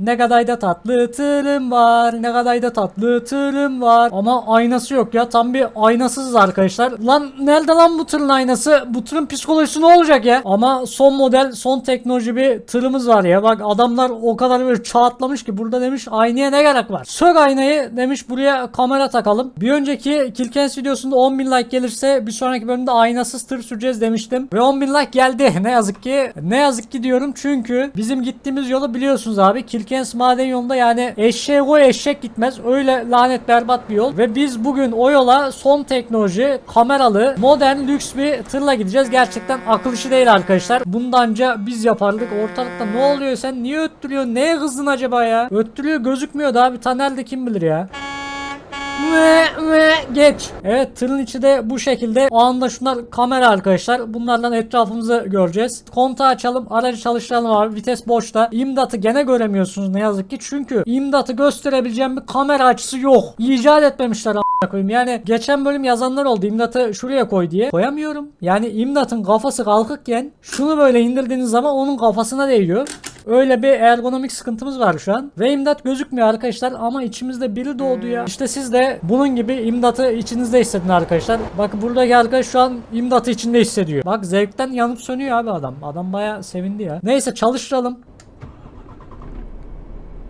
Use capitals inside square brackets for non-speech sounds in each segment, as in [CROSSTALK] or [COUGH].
Ne kadar da tatlı tırım var. Ne kadar da tatlı tırım var. Ama aynası yok ya. Tam bir aynasızız arkadaşlar. Lan nerede lan bu tırın aynası? Bu tırın psikolojisi ne olacak ya? Ama son model, son teknoloji bir tırımız var ya. Bak adamlar o kadar böyle çağ atlamış ki burada demiş aynaya ne gerek var? Sök aynayı demiş buraya kamera takalım. Bir önceki Kilkens videosunda 10.000 like gelirse bir sonraki bölümde aynasız tır süreceğiz demiştim. Ve 10.000 like geldi. [LAUGHS] Ne yazık ki. Ne yazık ki diyorum çünkü bizim gittiğimiz yolu biliyorsunuz abi. Kilkens maden yolunda yani eşeğe koy eşek gitmez. Öyle lanet berbat bir yol. Ve biz bugün o yola son teknoloji kameralı modern lüks bir tırla gideceğiz. Gerçekten akıl işi değil arkadaşlar. Bundanca biz yapardık. Ortalıkta ne oluyor sen niye öttürüyorsun? Neye kızdın acaba ya? Öttürüyor gözükmüyor da abi. Taner de kim bilir ya. Geç. Evet tırın içi de bu şekilde. O anda şunlar kamera arkadaşlar. Bunlardan etrafımızı göreceğiz. Kontağı açalım. Aracı çalıştıralım abi. Vites boşta. İmdatı gene göremiyorsunuz ne yazık ki. Çünkü imdatı gösterebileceğim bir kamera açısı yok. İcat etmemişler koyayım. Yani geçen bölüm yazanlar oldu. İmdatı şuraya koy diye. Koyamıyorum. Yani imdatın kafası kalkıkken şunu böyle indirdiğiniz zaman onun kafasına değiyor. Öyle bir ergonomik sıkıntımız var şu an. Ve imdat gözükmüyor arkadaşlar ama içimizde biri doğdu ya. İşte siz de bunun gibi imdatı içinizde hissedin arkadaşlar. Bak buradaki arkadaş şu an imdatı içinde hissediyor. Bak zevkten yanıp sönüyor abi adam. Adam baya sevindi ya. Neyse çalıştıralım.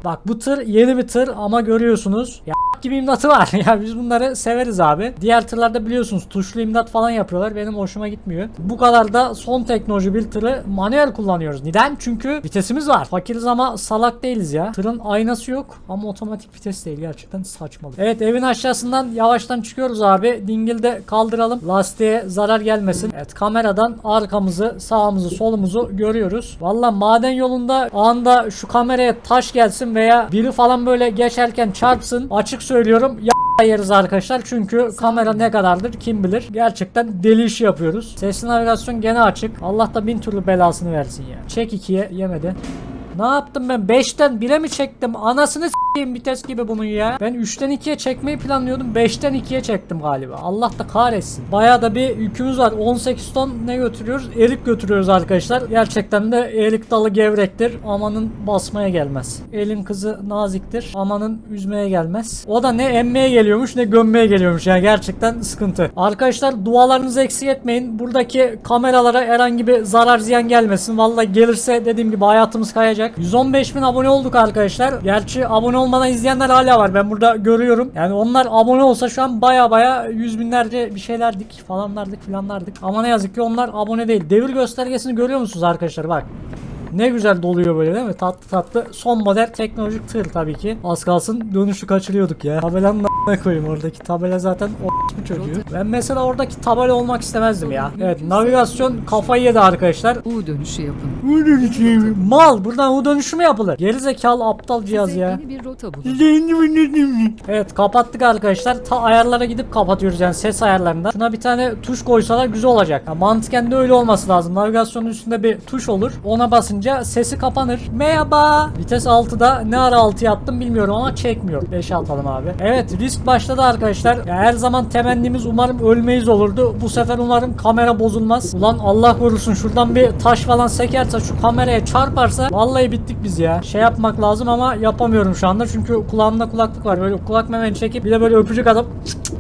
Bak bu tır yeni bir tır ama görüyorsunuz. Ya gibi imdatı var. [LAUGHS] ya biz bunları severiz abi. Diğer tırlarda biliyorsunuz tuşlu imdat falan yapıyorlar. Benim hoşuma gitmiyor. Bu kadar da son teknoloji bir tırı manuel kullanıyoruz. Neden? Çünkü vitesimiz var. Fakiriz ama salak değiliz ya. Tırın aynası yok ama otomatik vites değil. Gerçekten saçmalık. Evet evin aşağısından yavaştan çıkıyoruz abi. Dingilde kaldıralım. Lastiğe zarar gelmesin. Evet kameradan arkamızı, sağımızı, solumuzu görüyoruz. Valla maden yolunda anda şu kameraya taş gelsin veya biri falan böyle geçerken çarpsın. Açık söylüyorum ya yeriz arkadaşlar çünkü kamera ne kadardır kim bilir. Gerçekten deli işi yapıyoruz. Sesli navigasyon gene açık. Allah da bin türlü belasını versin ya. Çek ikiye yemedi. Ne yaptım ben? 5'ten 1'e mi çektim? Anasını s**eyim vites gibi bunun ya. Ben 3'ten 2'ye çekmeyi planlıyordum. 5'ten 2'ye çektim galiba. Allah da kahretsin. Bayağı da bir yükümüz var. 18 ton ne götürüyoruz? Erik götürüyoruz arkadaşlar. Gerçekten de erik dalı gevrektir. Amanın basmaya gelmez. Elin kızı naziktir. Amanın üzmeye gelmez. O da ne emmeye geliyormuş ne gömmeye geliyormuş. Yani gerçekten sıkıntı. Arkadaşlar dualarınızı eksik etmeyin. Buradaki kameralara herhangi bir zarar ziyan gelmesin. Vallahi gelirse dediğim gibi hayatımız kayacak. 115 bin abone olduk arkadaşlar. Gerçi abone olmadan izleyenler hala var. Ben burada görüyorum. Yani onlar abone olsa şu an baya baya yüz binlerce bir şeylerdik falanlardık filanlardık. Ama ne yazık ki onlar abone değil. Devir göstergesini görüyor musunuz arkadaşlar? Bak. Ne güzel doluyor böyle değil mi? Tatlı tatlı. Son model teknolojik tır tabii ki. Az kalsın dönüşü kaçırıyorduk ya. Tabelanın a**ına koyayım oradaki tabela zaten o çocuğu. Ben mesela oradaki tabela olmak istemezdim ya. Evet navigasyon kafayı yedi arkadaşlar. U dönüşü yapın. U dönüşü. Mal buradan U dönüşü mü yapılır? Gerizekalı aptal cihaz ya. yeni bir rota bulun. Evet kapattık arkadaşlar. Ta ayarlara gidip kapatıyoruz yani ses ayarlarında. Şuna bir tane tuş koysalar güzel olacak. Ya mantıken de öyle olması lazım. Navigasyonun üstünde bir tuş olur. Ona basınca sesi kapanır. Merhaba. Vites 6'da ne ara 6 yaptım bilmiyorum ama çekmiyor. 5 atalım abi. Evet risk başladı arkadaşlar. Ya her zaman temennimiz umarım ölmeyiz olurdu. Bu sefer umarım kamera bozulmaz. Ulan Allah korusun şuradan bir taş falan sekerse şu kameraya çarparsa vallahi bittik biz ya. Şey yapmak lazım ama yapamıyorum şu anda çünkü kulağımda kulaklık var. Böyle kulak memeni çekip bir de böyle öpücük atıp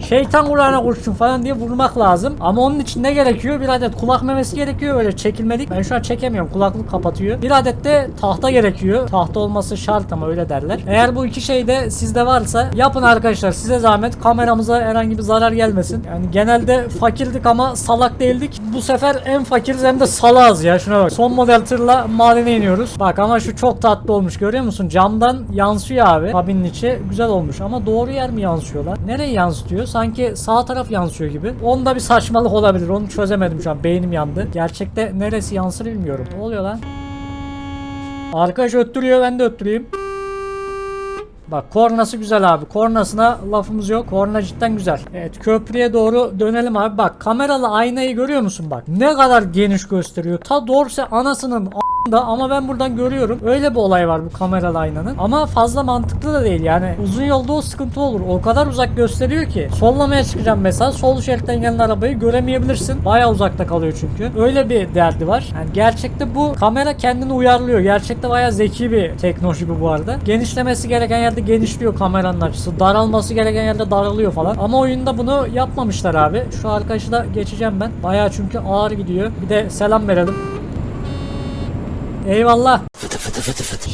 şeytan kulağına kurşun falan diye vurmak lazım. Ama onun için ne gerekiyor? Bir adet kulak memesi gerekiyor. Öyle çekilmedik. Ben şu an çekemiyorum. Kulaklık kapatıyor. Bir adet de tahta gerekiyor. Tahta olması şart ama öyle derler. Eğer bu iki şey de sizde varsa yapın arkadaşlar. Size zahmet. Kameramıza herhangi bir zarar gelmesin. Yani genelde fakirdik ama salak değildik. Bu sefer en fakiriz hem de salağız ya. Şuna bak. Son model tırla madene iniyoruz. Bak ama şu çok tatlı olmuş. Görüyor musun? Camdan yansıyor abi. Kabinin içi güzel olmuş ama doğru yer mi yansıyor lan? Nereye yansıtıyor? Sanki sağ taraf yansıyor gibi. Onda bir saçmalık olabilir. Onu çözemedim şu an. Beynim yandı. Gerçekte neresi yansır bilmiyorum. Ne oluyor lan? Arkadaş öttürüyor ben de öttüreyim. Bak kornası güzel abi. Kornasına lafımız yok. Korna cidden güzel. Evet köprüye doğru dönelim abi. Bak kameralı aynayı görüyor musun bak. Ne kadar geniş gösteriyor. Ta doğrusu anasının da ama ben buradan görüyorum. Öyle bir olay var bu kameralı aynanın. Ama fazla mantıklı da değil yani. Uzun yolda o sıkıntı olur. O kadar uzak gösteriyor ki. Sollamaya çıkacağım mesela. Sol şeritten gelen arabayı göremeyebilirsin. Baya uzakta kalıyor çünkü. Öyle bir derdi var. Yani gerçekte bu kamera kendini uyarlıyor. Gerçekte baya zeki bir teknoloji bu bu arada. Genişlemesi gereken yerde genişliyor kameranın açısı. Daralması gereken yerde daralıyor falan. Ama oyunda bunu yapmamışlar abi. Şu arkadaşı da geçeceğim ben. Baya çünkü ağır gidiyor. Bir de selam verelim. Eyvallah.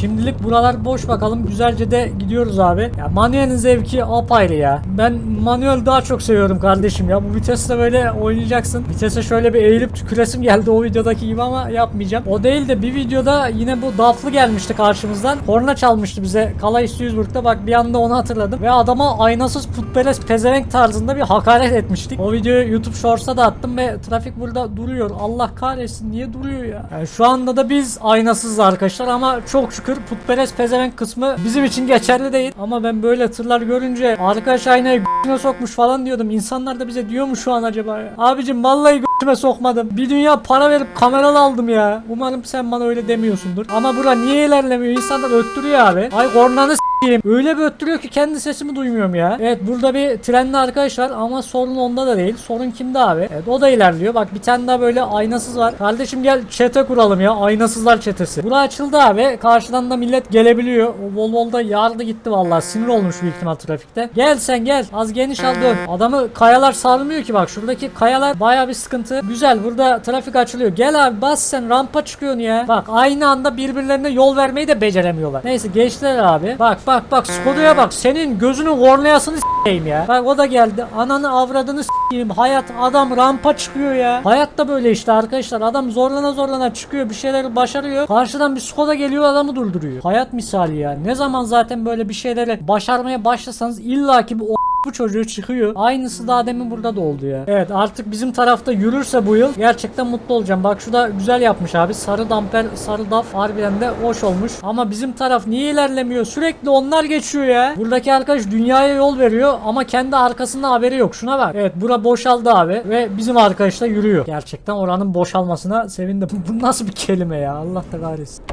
Şimdilik buralar boş bakalım. Güzelce de gidiyoruz abi. Ya manuelin zevki apayrı ya. Ben manuel daha çok seviyorum kardeşim ya. Bu vitesle böyle oynayacaksın. Vitese şöyle bir eğilip tüküresim geldi o videodaki gibi ama yapmayacağım. O değil de bir videoda yine bu Daflı gelmişti karşımızdan. Korna çalmıştı bize Calais Duisburg'da. Bak bir anda onu hatırladım. Ve adama aynasız putperest pezevenk tarzında bir hakaret etmiştik. O videoyu YouTube Shorts'a da attım ve trafik burada duruyor. Allah kahretsin niye duruyor ya? Yani şu anda da biz aynasız arkadaşlar ama çok şükür putperest pezevenk kısmı bizim için geçerli değil. Ama ben böyle tırlar görünce arkadaş aynayı g***üne sokmuş falan diyordum. İnsanlar da bize diyor mu şu an acaba ya? Abicim vallahi g***üme sokmadım. Bir dünya para verip kameralı aldım ya. Umarım sen bana öyle demiyorsundur. Ama bura niye ilerlemiyor? İnsanlar öttürüyor abi. Ay kornanı s**eyim. Öyle bir öttürüyor ki kendi sesimi duymuyorum ya. Evet burada bir trenli arkadaş var ama sorun onda da değil. Sorun kimde abi? Evet o da ilerliyor. Bak bir tane daha böyle aynasız var. Kardeşim gel çete kuralım ya. Aynasızlar çetesi. Bura açıldı abi. Karşıdan da millet gelebiliyor. O Volvo'da yardı gitti vallahi. Sinir olmuş büyük ihtimal trafikte. Gel sen gel. Az geniş al dön. Adamı kayalar sarmıyor ki bak. Şuradaki kayalar baya bir sıkıntı. Güzel burada trafik açılıyor. Gel abi bas sen rampa çıkıyorsun ya. Bak aynı anda birbirlerine yol vermeyi de beceremiyorlar. Neyse geçtiler abi. Bak bak bak Skoda'ya bak. Senin gözünün korneasını s**eyim ya. Bak o da geldi. Ananı avradını s**eyim. Hayat adam rampa çıkıyor ya. Hayat da böyle işte arkadaşlar. Adam zorlana zorlana çıkıyor. Bir şeyleri başarıyor. Karşıdan bir Skoda geliyor adamı durduruyor. Hayat misali ya. Ne zaman zaten böyle bir şeyleri başarmaya başlasanız illaki bu o bu çocuğu çıkıyor. Aynısı daha demin burada da oldu ya. Evet artık bizim tarafta yürürse bu yıl gerçekten mutlu olacağım. Bak şu da güzel yapmış abi. Sarı damper, sarı daf harbiden de hoş olmuş. Ama bizim taraf niye ilerlemiyor? Sürekli onlar geçiyor ya. Buradaki arkadaş dünyaya yol veriyor ama kendi arkasında haberi yok. Şuna bak. Evet bura boşaldı abi ve bizim arkadaş da yürüyor. Gerçekten oranın boşalmasına sevindim. [LAUGHS] Bu nasıl bir kelime ya? Allah da kahretsin.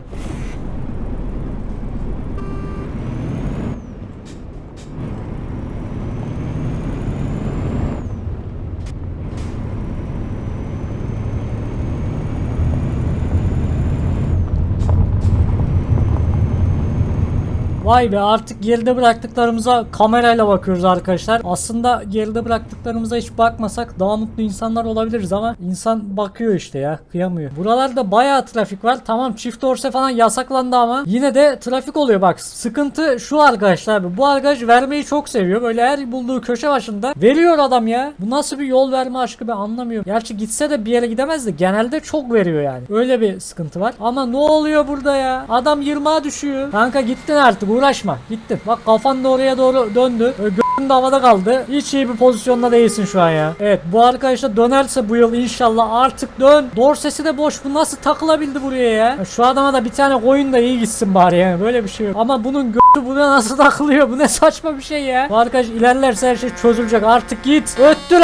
Vay be artık geride bıraktıklarımıza kamerayla bakıyoruz arkadaşlar. Aslında geride bıraktıklarımıza hiç bakmasak daha mutlu insanlar olabiliriz ama insan bakıyor işte ya kıyamıyor. Buralarda bayağı trafik var. Tamam çift dorse falan yasaklandı ama yine de trafik oluyor bak. Sıkıntı şu arkadaşlar abi. Bu arkadaş vermeyi çok seviyor. Böyle her bulduğu köşe başında veriyor adam ya. Bu nasıl bir yol verme aşkı ben anlamıyorum. Gerçi gitse de bir yere gidemez de genelde çok veriyor yani. Öyle bir sıkıntı var. Ama ne oluyor burada ya? Adam 20'a düşüyor. Kanka gittin artık uğraşma. Gittin. Bak kafan da oraya doğru döndü. Böyle de havada kaldı. Hiç iyi bir pozisyonda değilsin şu an ya. Evet bu arkadaş da dönerse bu yıl inşallah artık dön. Dorsesi de boş. Bu nasıl takılabildi buraya ya? Şu adama da bir tane koyun da iyi gitsin bari yani. Böyle bir şey yok. Ama bunun gö- buna nasıl [LAUGHS] takılıyor? Bu ne saçma bir şey ya. Bu arkadaş ilerlerse her şey çözülecek. Artık git. Öttür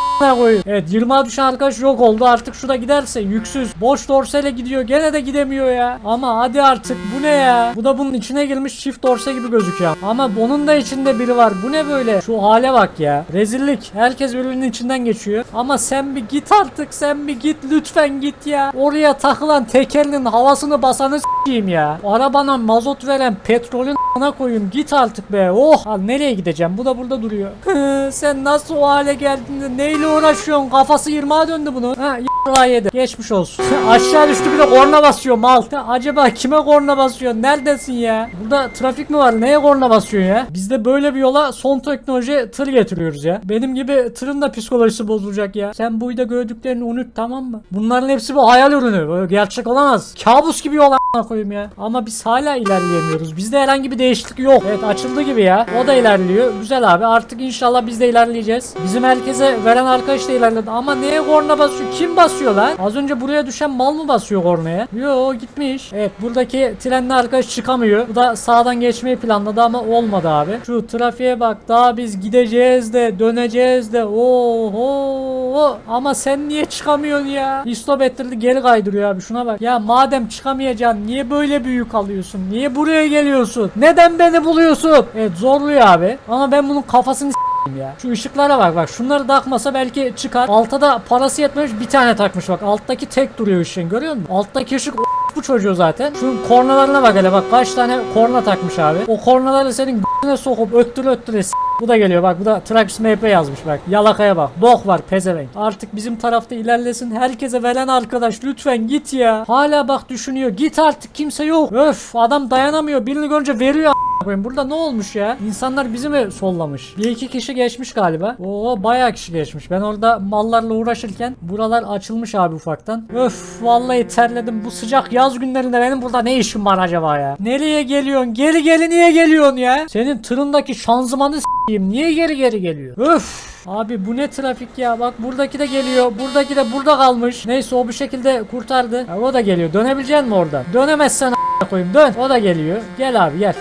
Evet 20'a düşen arkadaş yok oldu. Artık şurada giderse yüksüz. Boş dorseyle gidiyor. Gene de gidemiyor ya. Ama hadi artık. Bu ne ya? Bu da bunun içine girmiş çift dorse gibi gözüküyor. Ama bunun da içinde biri var. Bu ne böyle? Şu hale bak ya. Rezillik. Herkes birbirinin içinden geçiyor. Ama sen bir git artık. Sen bir git. Lütfen git ya. Oraya takılan tekerinin havasını basanı s**eyim ya. Arabana mazot veren petrolün a**ına koyayım. Git artık be. Oh. Ha, nereye gideceğim? Bu da burada duruyor. [LAUGHS] sen nasıl o hale geldin neyle uğraşıyorsun? Kafası 20'a döndü bunun. Ha y***a yedi. Geçmiş olsun. Aşağı düştü bir de korna basıyor mal. Acaba kime korna basıyor? Neredesin ya? Burada trafik mi var? Neye korna basıyor ya? Biz de böyle bir yola son teknoloji tır getiriyoruz ya. Benim gibi tırın da psikolojisi bozulacak ya. Sen bu videoda gördüklerini unut tamam mı? Bunların hepsi bir hayal ürünü. Böyle gerçek olamaz. Kabus gibi yol koyayım ya. Ama biz hala ilerleyemiyoruz. Bizde herhangi bir değişiklik yok. Evet açıldı gibi ya. O da ilerliyor. Güzel abi. Artık inşallah biz de ilerleyeceğiz. Bizim herkese veren arkadaş da ilerledi. Ama neye korna basıyor? Kim basıyor? Basıyor lan? Az önce buraya düşen mal mı basıyor kornaya? Yo gitmiş. Evet buradaki trenli arkadaş çıkamıyor. Bu da sağdan geçmeyi planladı ama olmadı abi. Şu trafiğe bak daha biz gideceğiz de döneceğiz de. Oho. Ama sen niye çıkamıyorsun ya? İstop ettirdi geri kaydırıyor abi şuna bak. Ya madem çıkamayacaksın niye böyle büyük alıyorsun? Niye buraya geliyorsun? Neden beni buluyorsun? Evet zorluyor abi. Ama ben bunun kafasını ya. Şu ışıklara bak bak. Şunları takmasa belki çıkar. Altta da parası yetmemiş bir tane takmış bak. Alttaki tek duruyor ışığın görüyor musun? Alttaki ışık bu çocuğu zaten. Şu kornalarına bak hele bak kaç tane korna takmış abi. O kornaları senin g***ne sokup öttüre öttüre s- bu da geliyor bak bu da Trax MP yazmış bak. Yalakaya bak. Bok var pezevenk. Artık bizim tarafta ilerlesin. Herkese veren arkadaş lütfen git ya. Hala bak düşünüyor. Git artık kimse yok. Öf adam dayanamıyor. Birini görünce veriyor koyayım. Burada ne olmuş ya? İnsanlar bizi mi sollamış? Bir iki kişi geçmiş galiba. Oo bayağı kişi geçmiş. Ben orada mallarla uğraşırken buralar açılmış abi ufaktan. Öf vallahi terledim. Bu sıcak yaz günlerinde benim burada ne işim var acaba ya? Nereye geliyorsun? Geri geri niye geliyorsun ya? Senin tırındaki şanzımanı s**eyim. Niye geri geri geliyor? Öf. Abi bu ne trafik ya? Bak buradaki de geliyor. Buradaki de burada kalmış. Neyse o bir şekilde kurtardı. Ha, o da geliyor. Dönebilecek mi oradan? Dönemezsen a**a koyayım. Dön. O da geliyor. Gel abi gel.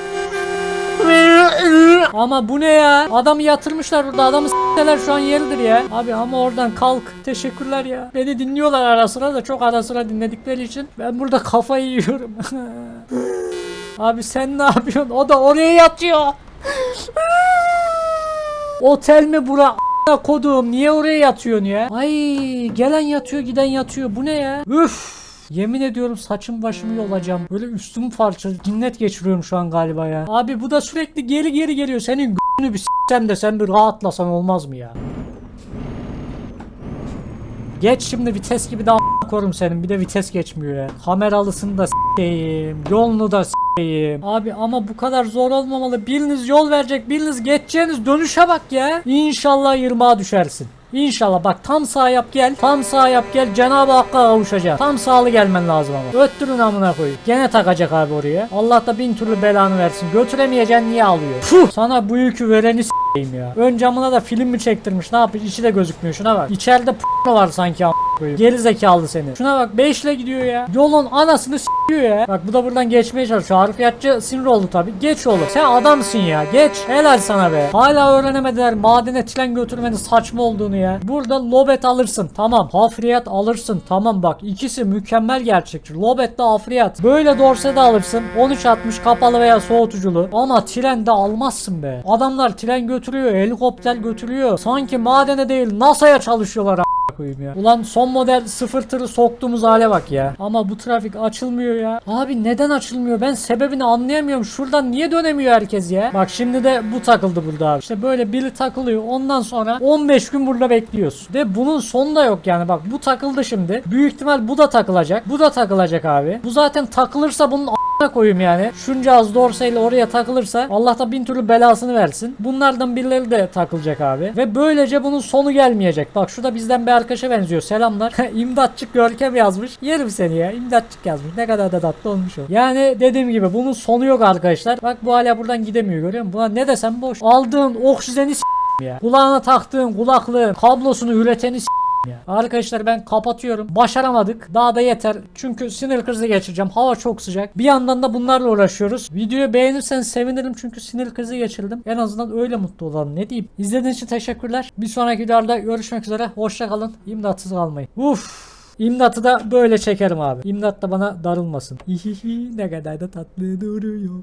Ama bu ne ya? Adamı yatırmışlar burada. Adamı s**teler şu an yeridir ya. Abi ama oradan kalk. Teşekkürler ya. Beni dinliyorlar ara sıra da çok ara sıra dinledikleri için. Ben burada kafayı yiyorum. [LAUGHS] Abi sen ne yapıyorsun? O da oraya yatıyor. [LAUGHS] Otel mi bura? Kodum niye oraya yatıyorsun ya? Ay gelen yatıyor giden yatıyor bu ne ya? Üf. Yemin ediyorum saçım başımı yolacağım. Böyle üstümü parça cinnet geçiriyorum şu an galiba ya. Abi bu da sürekli geri geri geliyor. Senin g***nü bir s**sem de sen bir rahatlasan olmaz mı ya? Geç şimdi vites gibi de a**ına korum senin. Bir de vites geçmiyor ya. Kameralısını da s**eyim. Yolunu da s**eyim. Abi ama bu kadar zor olmamalı. Biriniz yol verecek, biriniz geçeceğiniz dönüşe bak ya. İnşallah 20'a düşersin. İnşallah bak tam sağ yap gel. Tam sağ yap gel. Cenab-ı Hakk'a kavuşacak. Tam sağlı gelmen lazım ama. Öttürün amına koyayım. Gene takacak abi oraya. Allah da bin türlü belanı versin. Götüremeyeceksin niye alıyor? Fuh! Sana bu yükü vereni s**eyim ya. Ön camına da film mi çektirmiş? Ne yapmış? İçi de gözükmüyor. Şuna bak. İçeride p*** var sanki amına koyayım. Geri zekalı seni. Şuna bak 5 ile gidiyor ya. Yolun anasını s**iyor ya. Bak bu da buradan geçmeye çalışıyor. Harfiyatçı sinir oldu tabi. Geç oğlum. Sen adamsın ya. Geç. Helal sana be. Hala öğrenemediler madene tren götürmenin saçma olduğunu ya. Burada lobet alırsın. Tamam. Hafriyat alırsın. Tamam bak. ikisi mükemmel gerçekçi. Lobet de hafriyat. Böyle dorse de alırsın. 1360 kapalı veya soğutuculu. Ama tren de almazsın be. Adamlar tren götürüyor. Helikopter götürüyor. Sanki madene değil NASA'ya çalışıyorlar koyayım ya. Ulan son model sıfır tırı soktuğumuz hale bak ya. Ama bu trafik açılmıyor ya. Abi neden açılmıyor? Ben sebebini anlayamıyorum. Şuradan niye dönemiyor herkes ya? Bak şimdi de bu takıldı burada abi. İşte böyle biri takılıyor. Ondan sonra 15 gün burada bekliyoruz. Ve bunun sonu da yok yani. Bak bu takıldı şimdi. Büyük ihtimal bu da takılacak. Bu da takılacak abi. Bu zaten takılırsa bunun a**ına koyayım yani. Şunca az dorseyle oraya takılırsa Allah da bin türlü belasını versin. Bunlardan birileri de takılacak abi. Ve böylece bunun sonu gelmeyecek. Bak şurada bizden bir arkadaşa benziyor. Selamlar. [LAUGHS] İmdatçık Görkem yazmış. Yerim seni ya. İmdatçık yazmış. Ne kadar da tatlı olmuş o. Yani dediğim gibi bunun sonu yok arkadaşlar. Bak bu hala buradan gidemiyor görüyor musun? Buna ne desem boş. Aldığın oksijeni ya. Kulağına taktığın kulaklığın kablosunu üreteni ya. Arkadaşlar ben kapatıyorum. Başaramadık. Daha da yeter. Çünkü sinir krizi geçireceğim. Hava çok sıcak. Bir yandan da bunlarla uğraşıyoruz. Videoyu beğenirsen sevinirim çünkü sinir krizi geçirdim. En azından öyle mutlu olalım. Ne diyeyim? İzlediğiniz için teşekkürler. Bir sonraki videolarda görüşmek üzere. Hoşça kalın. İmdatsız kalmayın. Uf. İmdatı da böyle çekerim abi. İmdat da bana darılmasın. Ne kadar da tatlı duruyor.